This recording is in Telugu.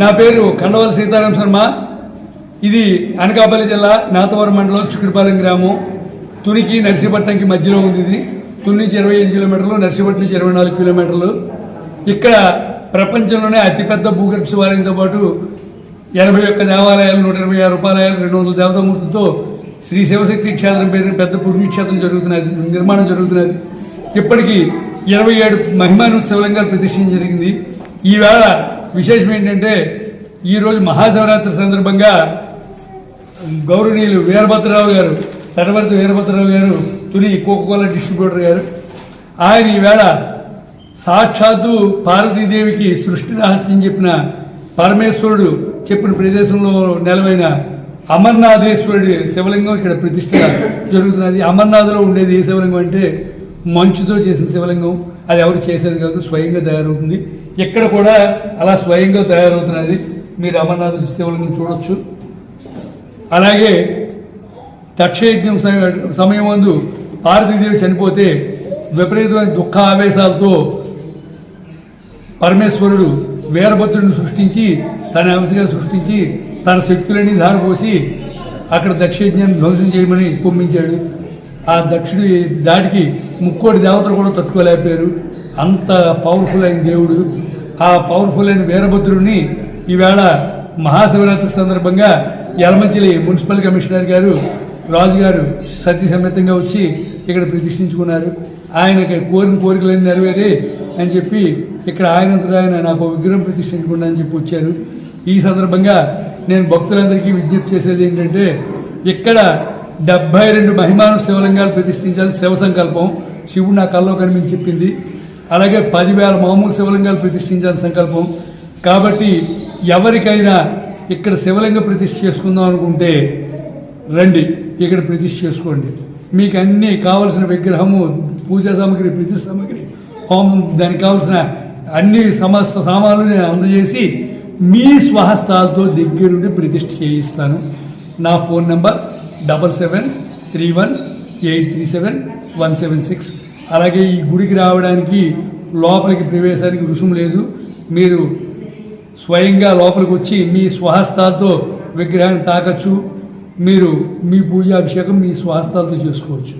నా పేరు కండవల సీతారాం శర్మ. ఇది అనకాపల్లి జిల్లా నాతవరం మండలం చిక్కుడుపాలెం గ్రామం. తునికి నర్సీపట్నంకి మధ్యలో ఉంది ఇది. తుని నుంచి ఇరవై ఐదు కిలోమీటర్లు నర్సీపట్నం నుంచి ఇరవై నాలుగు కిలోమీటర్లు. ఇక్కడ ప్రపంచంలోనే అతిపెద్ద భూగర్భ శివాలయంతో పాటు ఎనభై ఒక్క దేవాలయాలు నూట ఇరవై ఆరు రూపాయలు రెండు వందల దేవతామూర్తులతో శ్రీ శివశక్తి క్షేత్రం పేరు పెద్ద పుణ్యక్షేత్రం జరుగుతున్నది నిర్మాణం జరుగుతున్నది. ఇప్పటికీ ఇరవై ఏడు మహిమాను శివలింగాలు ప్రతిష్ఠించడం జరిగింది. ఈవేళ విశేషం ఏంటంటే ఈరోజు మహాశివరాత్రి సందర్భంగా గౌరవనీయులు వీరభద్రరావు గారు తటవర్తి వీరభద్రరావు గారు తుని కోకోకోలా డిస్ట్రిబ్యూటర్ గారు ఆయన ఈవేళ సాక్షాత్తు పార్వతీదేవికి సృష్టి రహస్యం చెప్పిన పరమేశ్వరుడు చెప్పిన ప్రదేశంలో నెలవైన అమర్నాథేశ్వరుడి శివలింగం ఇక్కడ ప్రతిష్ట జరుగుతున్నది. అమర్నాథ్లో ఉండేది ఏ శివలింగం అంటే మంచుతో చేసిన శివలింగం. అది ఎవరు చేసేది కాదు స్వయంగా తయారవుతుంది. ఇక్కడ కూడా అలా స్వయంగా తయారవుతున్నది మీరు అమర్నాథ్ సేవలను చూడొచ్చు. అలాగే దక్షయజ్ఞం సమయ- సమయం ముందు పార్వతీదేవి చనిపోతే విపరీతమైన దుఃఖ ఆవేశాలతో పరమేశ్వరుడు వీరభద్రుడిని సృష్టించి తన అంశగా సృష్టించి తన శక్తులన్నీ ధారపోసి అక్కడ దక్షయజ్ఞాన్ని ధ్వంసం చేయమని కుమ్మించాడు. ఆ దక్షుడి దాటికి ముక్కోటి దేవతలు కూడా తట్టుకోలేకపోయారు. అంత పవర్ఫుల్ అయిన దేవుడు. ఆ పవర్ఫుల్ అయిన వీరభద్రుడిని ఈవేళ మహాశివరాత్రి సందర్భంగా యలమంచిలి మున్సిపల్ కమిషనర్ గారు రాజు గారు సత్య సమేతంగా వచ్చి ఇక్కడ ప్రతిష్ఠించుకున్నారు. ఆయనకి కోరిన కోరికలన్నీ నెరవేరి అని చెప్పి ఇక్కడ ఆయన ఆయన నాకు విగ్రహం ప్రతిష్ఠించుకున్నా అని చెప్పి వచ్చారు. ఈ సందర్భంగా నేను భక్తులందరికీ విజ్ఞప్తి చేసేది ఏంటంటే ఇక్కడ డెబ్బై రెండు మహిమాను శివలింగాలు ప్రతిష్ఠించాలని శివ సంకల్పం శివుడు నా కల్లో కనిపించి చెప్పింది. అలాగే పదివేల మామూలు శివలింగాలు ప్రతిష్ఠించాలని సంకల్పం. కాబట్టి ఎవరికైనా ఇక్కడ శివలింగ ప్రతిష్ఠ చేసుకుందాం అనుకుంటే రండి ఇక్కడ ప్రతిష్ఠ చేసుకోండి. మీకు అన్ని కావలసిన విగ్రహము పూజా సామాగ్రి ప్రతి సామాగ్రి హోమం దానికి కావలసిన అన్ని సమస్త సామాన్లు నేను అందజేసి మీ స్వహస్తాలతో దగ్గరుండి ప్రతిష్ఠ చేయిస్తాను. నా phone number double seven three one eight three seven one seven six. అలాగే ఈ గుడికి రావడానికి లోపలికి ప్రవేశానికి రుసుము లేదు. మీరు స్వయంగా లోపలికి వచ్చి మీ స్వహస్తాలతో విగ్రహాన్ని తాకచ్చు. మీరు మీ పూజాభిషేకం మీ స్వహస్తాలతో చేసుకోవచ్చు.